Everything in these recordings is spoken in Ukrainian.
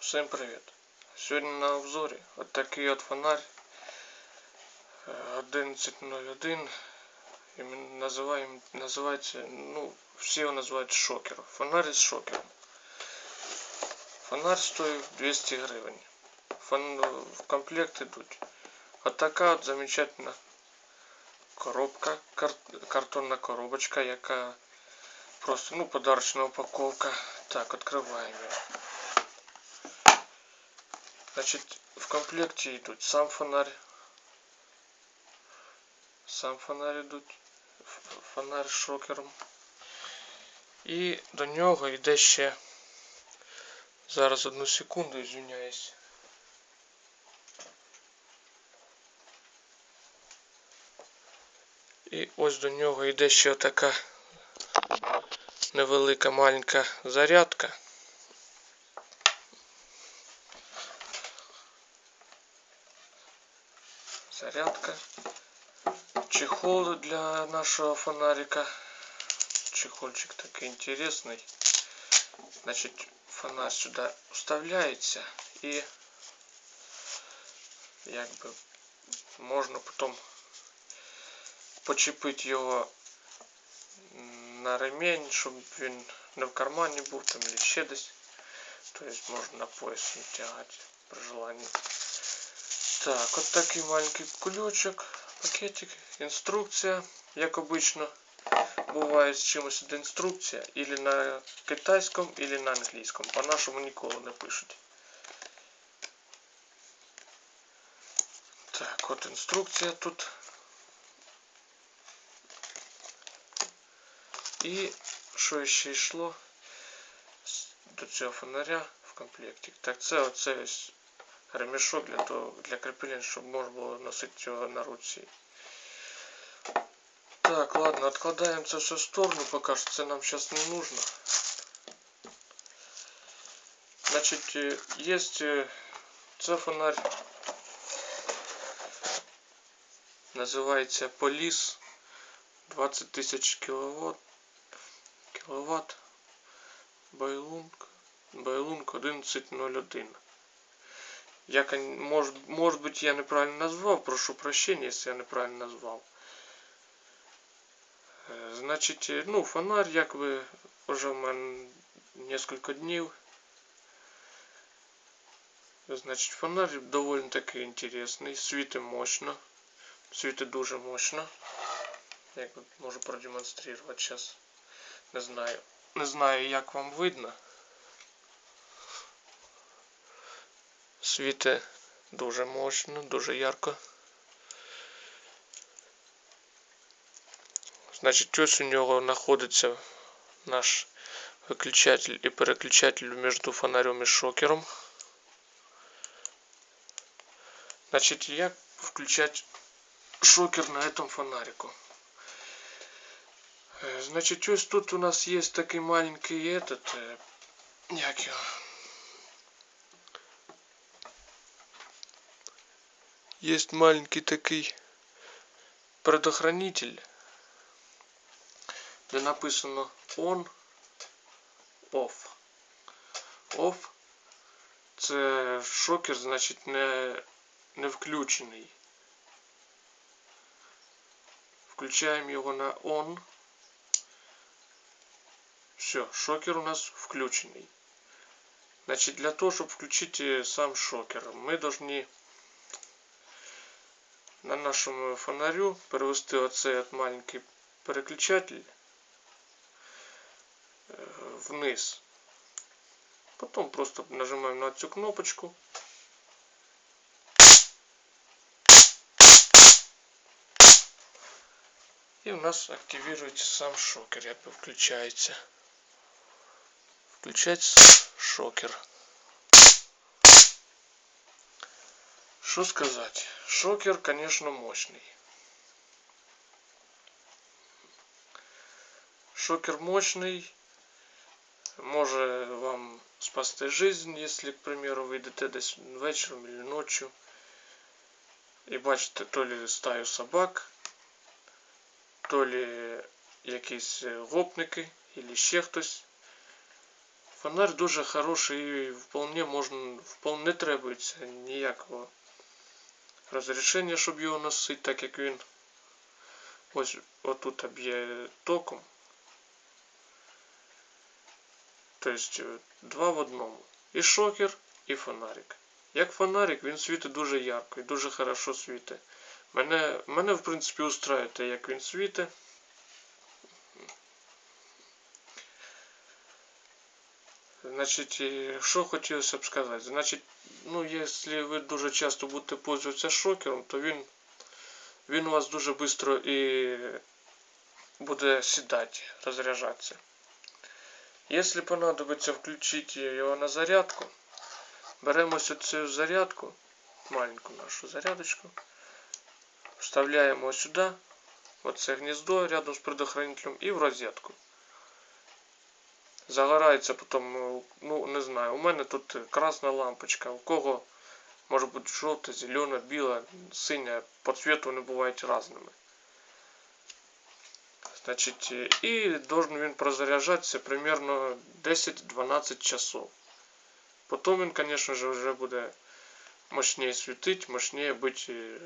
Всем привет! Сьогодні на обзорі от такий от фонарь е, 1101. І ми називаємо, називається, ну, всі його називають шокером. Фонарь з шокером. Фонарь стоїть 200 гривень. Фон, в комплект йдуть. От така от замечательна коробка, кар, картонна коробочка, яка просто, ну, подарочна упаковка. Так, відкриваємо її. Значит, в комплекте идут сам фонарь. Сам фонарь йдуть. Фонарь з шокером. І до нього йде ще. Зараз одну секунду, извиняюсь. І ось до нього йде ще така невелика маленька зарядка. зарядка, чехол для нашего фонарика. Чехольчик такой интересный. Значит, фонарь сюда вставляется и якби можна потім почепити його на ремень, щоб він не в кармані був там или ще десь. Тобто можна на пояс натягати при желании. Так, вот такой маленький кулечек, пакетик, инструкция, як обычно буває з чимось іде інструкція, или на китайському, или на англійському. По-нашому ніколи не пишуть. Так, от інструкція тут. І що ще йшло до цього фонаря в комплекті? Так, це оце ось ремешок для того, для кріплення, щоб можна було носити його на руці. Так, ладно, откладаем це все в сторону, пока что це нам сейчас не нужно. Значит, есть це фонарь, називається Поліс 20 тисяч кВт, кВт, Байлунг, Байлунг 1101. Я, может, может быть, я неправильно назвал, прошу прощения, если я неправильно назвал. Значить, ну, фонарь, як би, вже в мене несколько днів. Значить, фонарь доволі таки інтересний, світить мощно. Світить дуже мощно. Як можу продемонструвати зараз. Не знаю. Не знаю, як вам видно. Світить дуже мощно, дуже ярко. Значить, ось у нього знаходиться наш виключатель і переключатель між фонарем і шокером. Значить, як включать шокер на этом фонарику? Значит, ось тут у нас есть такой маленький этот, як його, есть маленький такой предохранитель, де написано on, off. Off це шокер, значить, не, не включений. Включаємо його на on. Все, шокер у нас включений. Значит, для того, чтобы включить сам шокер, мы должны на нашому фонарю перевести оцей от маленький переключатель вниз. Потом просто нажимаем на эту кнопочку. И у нас активируется сам шокер, як бы включается. Включается шокер. Что сказать? Шокер, конечно, мощный. Шокер мощный. Може вам спасти жизнь, если, к примеру, ви йдете десь вечором или ночі і бачите то ли стаю собак, то ли якісь гопники, или ще хтось. Фонарь дуже хороший і вполне можна, вполне не требується ніякого розрішення, щоб його носити, так як він ось отут б'є током. Тобто два в одному. І шокер, і фонарик. Як фонарик, він світить дуже ярко і дуже хорошо світить. Мене, мене в принципі, устраює як він світить. Значить, що хотілося б сказати? Значить, ну, якщо ви дуже часто будете пользуватися шокером, то він, він у вас дуже швидко і буде сідати, розряджатися. Якщо понадобиться включити його на зарядку, беремо ось цю зарядку, маленьку нашу зарядочку, вставляємо сюди, в це гніздо рядом з предохранителем і в розетку. Загорається потім, ну не знаю, у мене тут красна лампочка, у кого може бути жовта, зелена, біла, синя, по цвету вони бувають різними. Значить, і должен він прозаряджатися примерно 10-12 часов. Потім він, звісно ж, вже буде мощніше світити, мощніше бути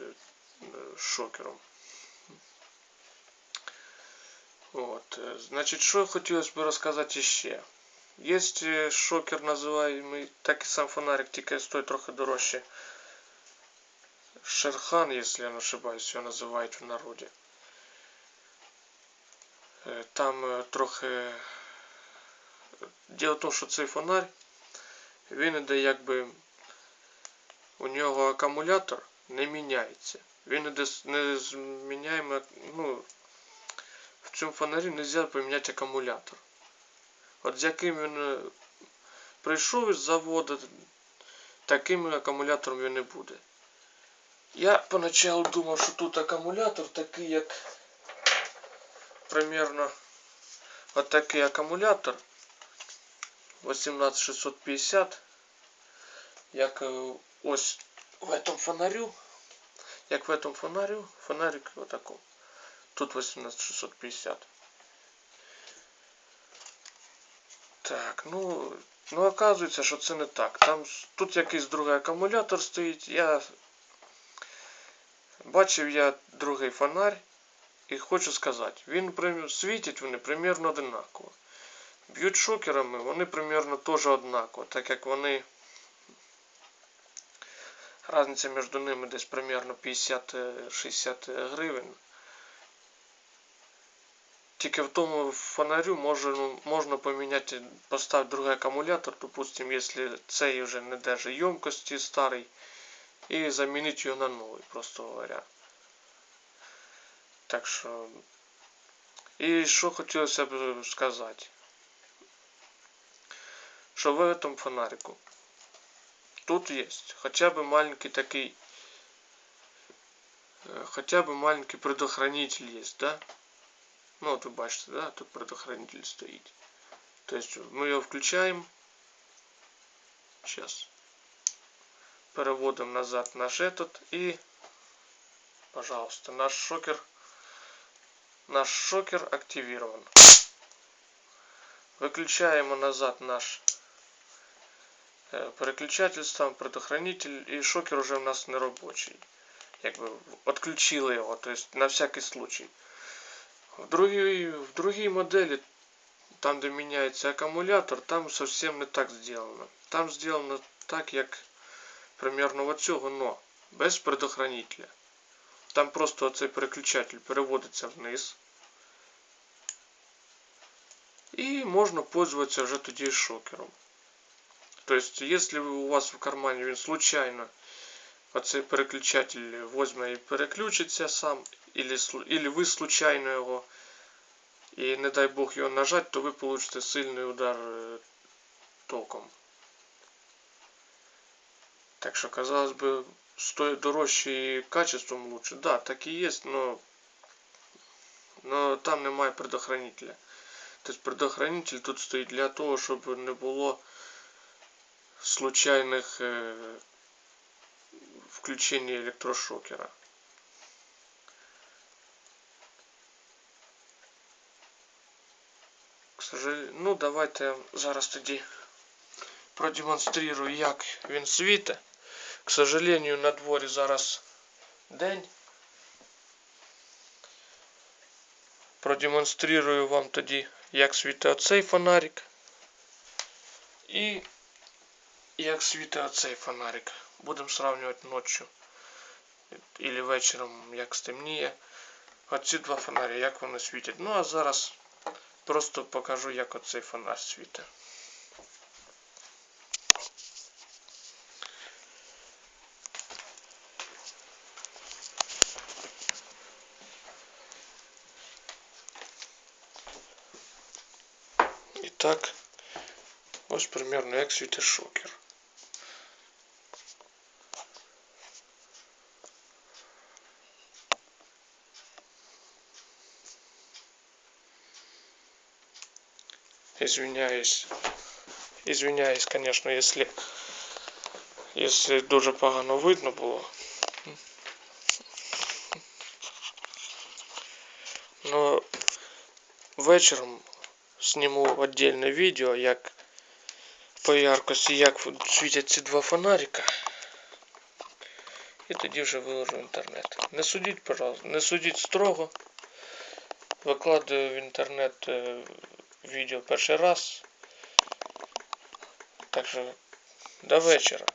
шокером. От, значить, що хотілося б розказати ще. Є шокер, називаємий, так і сам фонарик, тільки стоїть трохи дорожче. Шерхан, якщо я не ошибаюсь, його називають в народі. Там трохи. Діло в тому, що цей фонарь, він іде якби у нього акумулятор не міняється. Він іде не зміняємо, ну, в цьому фонарі не можна поміняти акумулятор. От з яким він прийшов із заводу, таким акумулятором він не буде. Я поначалу думав, що тут акумулятор такий, як примерно от такий акумулятор 18650, як ось в этом фонарю, як в этом фонарю, фонарик отаком. Тут 18650. Так, ну, ну оказується, що це не так. Там тут якийсь другий акумулятор стоїть. Я бачив я другий фонарь і хочу сказати, він світять вони примірно одинаково. Б'ють шокерами, вони примірно теж однаково, так як вони. Разниця між ними десь примерно 50-60 гривень. Тільки в тому фонарю можна, можна поміняти, поставити другий акумулятор, допустим, якщо цей вже не держить ємкості старий, і замінити його на новий, просто говоря. Так що. І що хотілося б сказати, що в этом фонарику тут есть хотя бы маленький такой, хотя бы маленький предохранитель есть, да? Ну, от ви бачите, да, тут предохранитель стоїть. Тобто ми його включаємо. Сейчас. Переводимо назад наш этот и, пожалуйста, наш шокер, наш шокер активирован. Выключаем назад наш переключатель, ставимо предохранитель, и шокер уже у нас не робочий. Якби відключили його, то есть на всякий случай. В другій, в другій моделі, там де міняється акумулятор, там совсем не так сделано. Там сделано так, як примерно от цього, но без предохранителя. Там просто оцей переключатель переводиться вниз. І можна пользуватися вже тоді шокером. Тобто, якщо у вас в кармані він случайно оцей переключатель возьме і переключиться сам, или, или ви случайно його і не дай Бог його нажать, то ви получите сильний удар током. Так що, казалось би, стоит дорожче і качеством лучше. Да, так і є, но, но там немає предохранителя. Тобто предохранитель тут стоїть для того, щоб не було случайних е, включення електрошокера. Ну давайте зараз тоді продемонструю, як він світить. К сожалению, на дворі зараз день. Продемонструю вам тоді, як світить оцей фонарик. І як світить оцей фонарик. Будемо сравнювати ночі. Или вечором, як стемніє. Оці два фонарі, як вони світять. Ну а зараз просто покажу, як оцей фонарь світить. І так, ось примерно як світить шокер. Извиняюсь. Извиняюсь, конечно, если, если дуже погано видно було. Но вечором зніму отдельне відео, як по яркості, як світять ці два фонарика. І тоді вже виложу в інтернет. Не судіть, пожалуйста, не судіть строго. Викладаю в інтернет е, відео перший раз. Так що до вечора.